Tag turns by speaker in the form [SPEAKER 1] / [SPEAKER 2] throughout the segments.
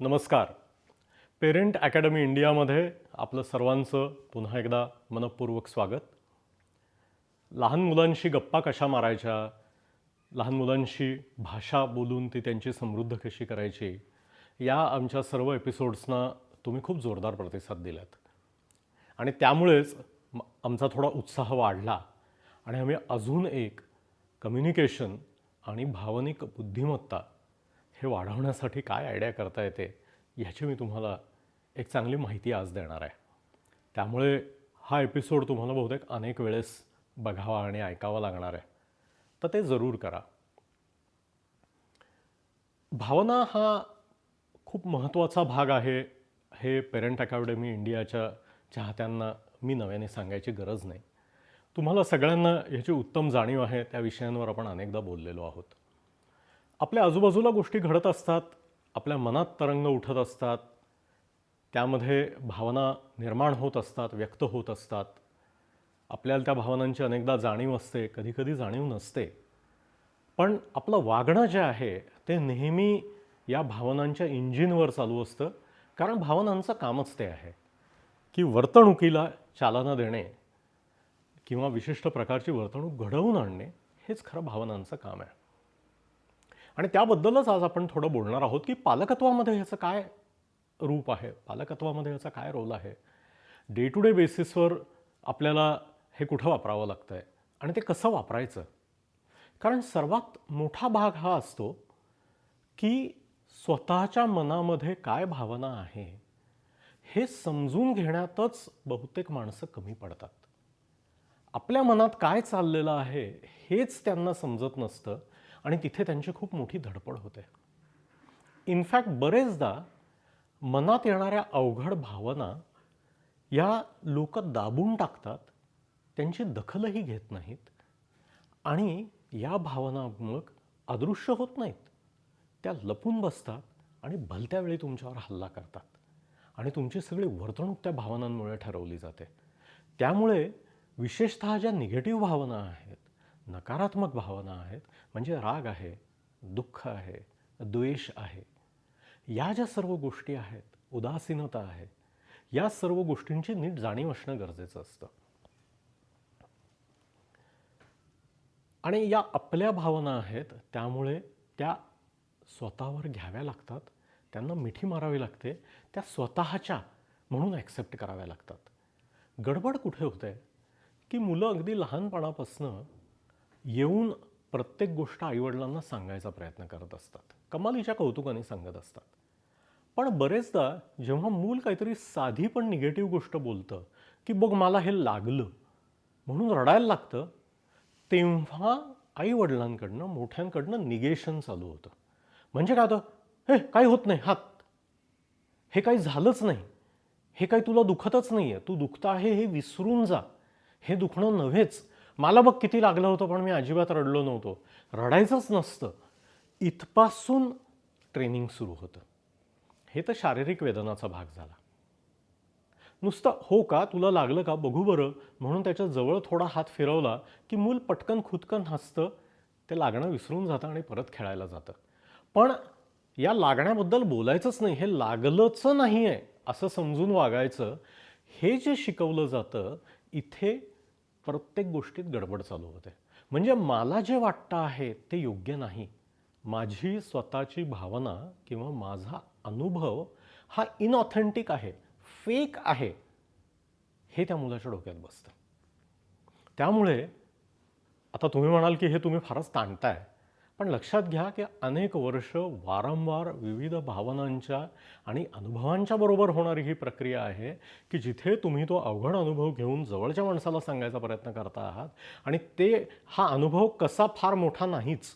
[SPEAKER 1] नमस्कार. Parent academy इंडियामध्ये आपलं सर्वांचं पुन्हा एकदा मनपूर्वक स्वागत. लहान मुलांशी गप्पा कशा मारायच्या लहान मुलांशी भाषा बोलून ती त्यांची समृद्ध कशी करायची या आमच्या सर्व एपिसोड्सना तुम्ही खूप जोरदार प्रतिसाद दिलात. आणि त्यामुळेच म- आमचा थोडा उत्साह वाढला आणि आम्ही अजून एक कम्युनिकेशन आणि भावनिक बुद्धिमत्ता हे वाढवण्यासाठी काय आयडिया करता येते ह्याची मी तुम्हाला एक चांगली माहिती आज देणार आहे. त्यामुळे हा एपिसोड तुम्हाला बहुतेक अनेक वेळेस बघावा आणि ऐकावा लागणार आहे. तर ते जरूर करा. भावना हा खूप महत्त्वाचा भाग आहे हे पेरेंट अकॅडमी इंडियाच्या चाहत्यांना मी नव्याने सांगायची गरज नाही. तुम्हाला सगळ्यांना ह्याची उत्तम जाणीव आहे त्या विषयांवर आपण अनेकदा बोललेलो आहोत. आपल्या आजूबाजूला गोष्टी घडत असतात आपल्या मनात तरंग उठत असतात त्यामध्ये भावना निर्माण होत असतात व्यक्त होत असतात. आपल्याला त्या भावनांची अनेकदा जाणीव असते कधीकधी जाणीव नसते. पण आपलं वागणं जे आहे ते नेहमी या भावनांच्या इंजिनवर चालू असतं कारण भावनांचं कामच ते आहे. की वर्तणुकीला चालना देणे किंवा विशिष्ट प्रकारची वर्तणूक घडवून आणणे हेच खरं भावनांचं काम आहे. आणि त्याबद्दलच आज आपण थोडं बोलणार आहोत की पालकत्वामध्ये ह्याचं काय रूप आहे? पालकत्वामध्ये ह्याचा काय रोल आहे? डे टू डे बेसिसवर आपल्याला हे कुठं वापरावं लागतं आहे आणि ते कसं वापरायचं? कारण सर्वात मोठा भाग हा असतो की स्वतःच्या मनामध्ये काय भावना आहे हे समजून घेण्यातच बहुतेक माणसं कमी पडतात. आपल्या मनात काय चाललेलं आहे हेच त्यांना समजत नसतं. आणि तिथे त्यांची खूप मोठी धडपड होते. इनफॅक्ट बरेचदा मनात येणाऱ्या अवघड भावना या लोक दाबून टाकतात त्यांची दखलही घेत नाहीत आणि या भावना मग अदृश्य होत नाहीत. त्या लपून बसतात आणि भलत्या वेळी तुमच्यावर हल्ला करतात आणि तुमची सगळी वर्तणूक त्या भावनांमुळे ठरवली जाते. त्यामुळे विशेषतः ज्या निगेटिव्ह भावना आहेत नकारात्मक भावना आहेत म्हणजे राग आहे दुःख आहे द्वेष आहे. या ज्या सर्व गोष्टी आहेत उदासीनता आहे या सर्व गोष्टींची नीट जाणीव असणं गरजेचं असतं. आणि या आपल्या भावना आहेत त्यामुळे त्या स्वतःवर घ्याव्या लागतात त्यांना मिठी मारावी लागते त्या स्वतःच्या म्हणून ॲक्सेप्ट कराव्या लागतात. गडबड कुठे होते? की मुलं अगदी लहानपणापासनं येऊन प्रत्येक गोष्ट आईवडिलांना सांगायचा प्रयत्न करत असतात. कमालीच्या कौतुकाने सांगत असतात. पण बरेचदा जेव्हा मूल काहीतरी साधी पण निगेटिव्ह गोष्ट बोलतं की बघ मला हे लागलं म्हणून रडायला लागतं तेव्हा आईवडिलांकडनं मोठ्यांकडनं निगेशन चालू होतं. म्हणजे काय होतं? हे काही होत नाही हात. हे काही झालंच नाही. हे काही तुला दुखतच नाही आहे तू दुखतं आहे हे विसरून जा. हे दुखणं नव्हेच. मला बघ किती लागलं होतं पण मी अजिबात रडलो नव्हतो. रडायचंच नसतं. इथपासून ट्रेनिंग सुरू होतं. हे तर शारीरिक वेदनाचा भाग झाला. नुसतं हो का? तुला लागलं का? बघू बरं. म्हणून त्याच्याजवळ थोडा हात फिरवला की मूल पटकन खुदकन हसतं. ते लागणं विसरून जातं आणि परत खेळायला जातं. पण या लागण्याबद्दल बोलायचंच नाही हे लागलंच नाही आहे असं समजून वागायचं. हे जे शिकवलं जातं इथे प्रत्येक गोष्टीत गडबड चालू होते. म्हणजे मला जे वाटतं आहे ते योग्य नाही. माझी स्वतःची भावना किंवा माझा अनुभव हा इनऑथेंटिक आहे फेक आहे हे त्या मुलाच्या डोक्यात बसतं. त्यामुळे आता तुम्ही म्हणाल की हे तुम्ही फारच ताणताय. पण लक्षात घ्या की अनेक वर्ष वारंवार विविध भावनांच्या आणि अनुभवांच्या बरोबर होणारी ही प्रक्रिया आहे की जिथे तुम्ही तो अवघड अनुभव घेऊन जवळच्या माणसाला सांगायचा प्रयत्न करता आहात आणि ते हा अनुभव कसा फार मोठा नाहीच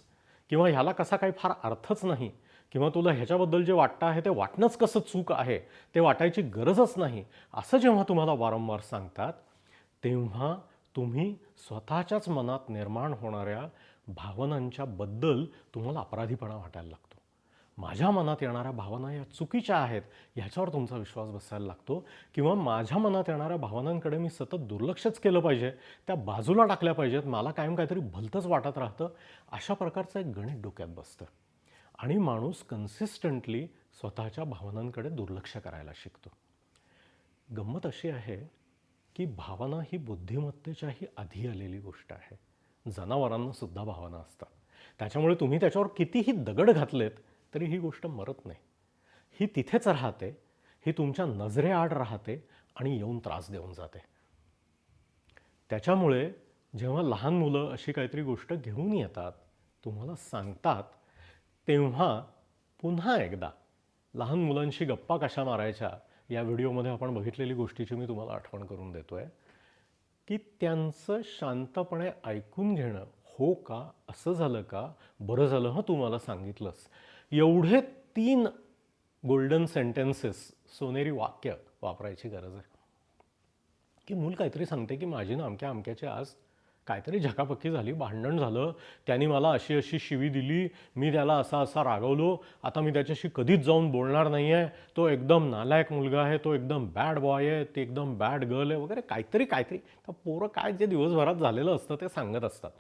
[SPEAKER 1] किंवा ह्याला कसा काही फार अर्थच नाही किंवा तुला ह्याच्याबद्दल जे वाटतं आहे ते वाटणंच कसं चूक आहे ते वाटायची गरजच नाही असं जेव्हा तुम्हाला वारंवार सांगतात तेव्हा तुम्ही स्वतःच्याच मनात निर्माण होणाऱ्या भावनांच्या बद्दल तुम्हाला अपराधीपणा वाटायला लागतो. माझ्या मनात येणाऱ्या भावना या चुकीच्या आहेत ह्याच्यावर तुमचा विश्वास बसायला लागतो किंवा माझ्या मनात येणाऱ्या भावनांकडे मी सतत दुर्लक्षच केलं पाहिजे त्या बाजूला टाकल्या पाहिजेत मला कायम काहीतरी भलतंच वाटत राहतं अशा प्रकारचं एक गणित डोक्यात बसतं. आणि माणूस कन्सिस्टंटली स्वतःच्या भावनांकडे दुर्लक्ष करायला शिकतो. गंमत अशी आहे की भावना ही बुद्धिमत्तेच्याही आधी आलेली गोष्ट आहे. जनावरांना सुद्धा भावना असतात. त्याच्यामुळे तुम्ही त्याच्यावर कितीही दगड घातलेत तरी ही गोष्ट मरत नाही. ही तिथेच राहते ही तुमच्या नजरेआड राहते आणि येऊन त्रास देऊन जाते. त्याच्यामुळे जेव्हा लहान मुलं अशी काहीतरी गोष्ट घेऊन येतात तुम्हाला सांगतात तेव्हा पुन्हा एकदा लहान मुलांशी गप्पा कशा मारायच्या या व्हिडिओमध्ये आपण बघितलेली गोष्टीची मी तुम्हाला आठवण करून देतो आहे की त्यांचं शांतपणे ऐकून घेणं हो का असं झालं का? बरं झालं हं तू मला सांगितलंस. एवढे तीन गोल्डन सेंटेन्सेस सोनेरी वाक्य वापरायची गरज आहे. की मूल काहीतरी सांगते की माझी ना अमक्या अमक्याची आज काहीतरी झकापक्की झाली भांडण झालं. त्याने मला अशी अशी शिवी दिली. मी त्याला असा असा रागवलो. आता मी त्याच्याशी कधीच जाऊन बोलणार नाही आहे तो एकदम नालायक मुलगा आहे. तो एकदम बॅड बॉय आहे. ते एकदम बॅड गर्ल आहे. वगैरे काहीतरी काहीतरी. तर पोरं काय जे दिवसभरात झालेलं असतं ते सांगत असतात.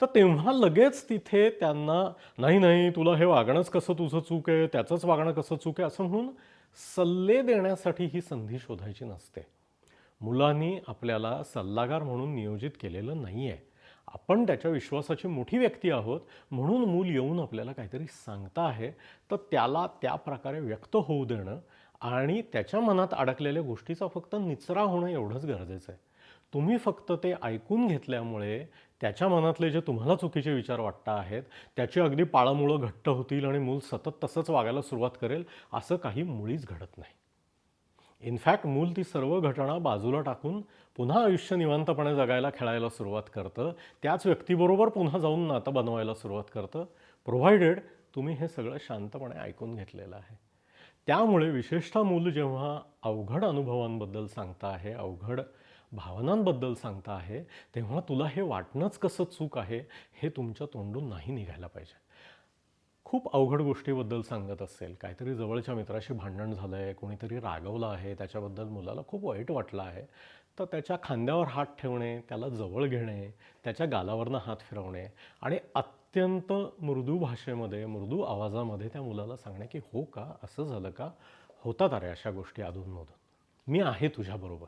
[SPEAKER 1] तर तेव्हा लगेच तिथे त्यांना नाही नाही तुला हे वागणंच कसं तुझं चूक आहे? त्याचंच वागणं कसं चूक आहे? असं म्हणून सल्ले देण्यासाठी ही संधी शोधायची नसते. मुलांनी आपल्याला सल्लागार म्हणून नियोजित केलेलं नाही आहे आपण त्याच्या विश्वासाची मोठी व्यक्ती आहोत म्हणून मूल येऊन आपल्याला काहीतरी सांगता आहे तर त्याला त्या प्रकारे व्यक्त होऊ देणं आणि त्याच्या मनात अडकलेल्या गोष्टीचा फक्त निचरा होणं एवढंच गरजेचं आहे. तुम्ही फक्त ते ऐकून घेतल्यामुळे त्याच्या मनातले जे तुम्हाला चुकीचे विचार वाटता आहेत त्याची अगदी पाळंमुळं घट्ट होतील आणि मूल सतत तसंच वागायला सुरुवात करेल असं काही मुळीच घडत नाही. इनफॅक्ट मूल ती सर्व घटना बाजूला टाकून पुन्हा आयुष्य निवांतपणे जगायला खेळायला सुरुवात करतं. त्याच व्यक्तीबरोबर पुन्हा जाऊन नातं बनवायला सुरुवात करतं. प्रोव्हायडेड तुम्ही हे सगळं शांतपणे ऐकून घेतलेलं आहे. त्यामुळे विशेषतः मूल जेव्हा अवघड अनुभवांबद्दल सांगता आहे अवघड भावनांबद्दल सांगता आहे तेव्हा तुला हे वाटणंच कसं चूक आहे हे तुमच्या तोंडून नाही निघायला पाहिजे. खूप अवघड गोष्टीबद्दल सांगत असेल. काहीतरी जवळच्या मित्राशी भांडण झालं आहे कोणीतरी रागवलं आहे त्याच्याबद्दल मुलाला खूप वाईट वाटलं आहे. तर त्याच्या खांद्यावर हात ठेवणे त्याला जवळ घेणे त्याच्या गालावरनं हात फिरवणे आणि अत्यंत मृदू भाषेमध्ये मृदू आवाजामध्ये त्या मुलाला सांगणे की हो का? असं झालं का? होतात अरे अशा गोष्टी अधूनमधून मी आहे तुझ्याबरोबर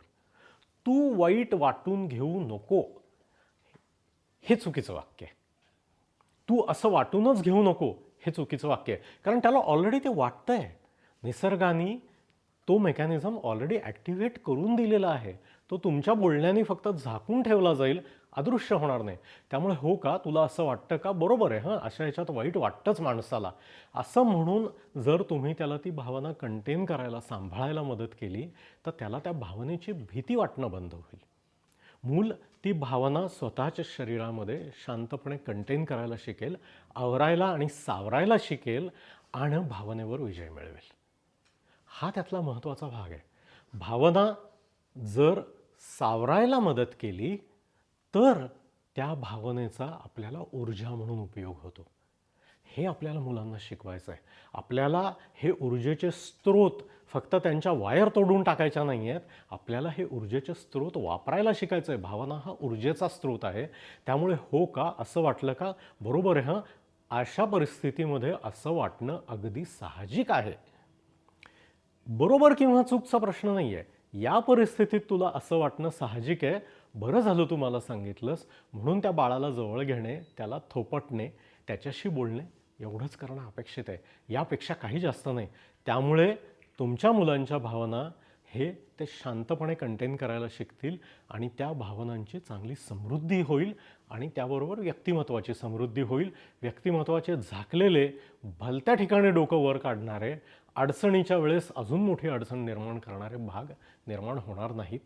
[SPEAKER 1] तू वाईट वाटून घेऊ नको. हे चुकीचं वाक्य आहे. तू असं वाटूनच घेऊ नको. हे चुकीचं वाक्य आहे. कारण त्याला ऑलरेडी ते वाटतं आहे निसर्गाने तो मेकॅनिझम ऑलरेडी ॲक्टिव्हेट करून दिलेला आहे. तो तुमच्या बोलण्याने फक्त झाकून ठेवला जाईल अदृश्य होणार नाही. त्यामुळे हो का तुला असं वाटतं का? बरोबर आहे हां? अशा ह्याच्यात वाईट वाटतंच माणसाला. असं म्हणून जर तुम्ही त्याला ती भावना कंटेन करायला सांभाळायला मदत केली तर त्याला त्या भावनेची भीती वाटणं बंद होईल. मूल ती भावना स्वतःच्या शरीरामध्ये शांतपणे कंटेन करायला शिकेल आवरायला आणि सावरायला शिकेल आणि भावनेवर विजय मिळवेल. हा त्यातला महत्त्वाचा भाग आहे. भावना जर सावरायला मदत केली तर त्या भावनेचा आपल्याला ऊर्जा म्हणून उपयोग होतो. हे आपल्याला मुलांना शिकवायचं आहे. आपल्याला हे ऊर्जेचे स्रोत फक्त त्यांच्या वायर तोडून टाकायच्या नाही आहेत. आपल्याला हे ऊर्जेचे स्रोत वापरायला शिकायचं आहे. भावना हा ऊर्जेचा स्रोत आहे. त्यामुळे हो का असं वाटलं का? बरोबर आहे हां? अशा परिस्थितीमध्ये असं वाटणं अगदी साहजिक आहे. बरोबर किंवा चूकचा प्रश्न नाही आहे या परिस्थितीत तुला असं वाटणं साहजिक आहे. बरं झालं तू मला सांगितलंस. म्हणून त्या बाळाला जवळ घेणे त्याला थोपटणे त्याच्याशी बोलणे एवढंच करणं अपेक्षित आहे. यापेक्षा काही जास्त नाही. त्यामुळे तुमच्या मुलांच्या भावना हे ते शांतपणे कंटेन करायला शिकतील आणि त्या भावनांची चांगली समृद्धी होईल आणि त्याबरोबर व्यक्तिमत्वाची समृद्धी होईल. व्यक्तिमत्वाचे झाकलेले भलत्या ठिकाणी डोकं वर काढणारे अडचणीच्या वेळेस अजून मोठी अडचण निर्माण करणारे भाग निर्माण होणार नाहीत.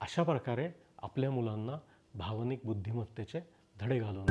[SPEAKER 1] अशा प्रकारे आपल्या मुलांना भावनिक बुद्धिमत्तेचे धडे घालून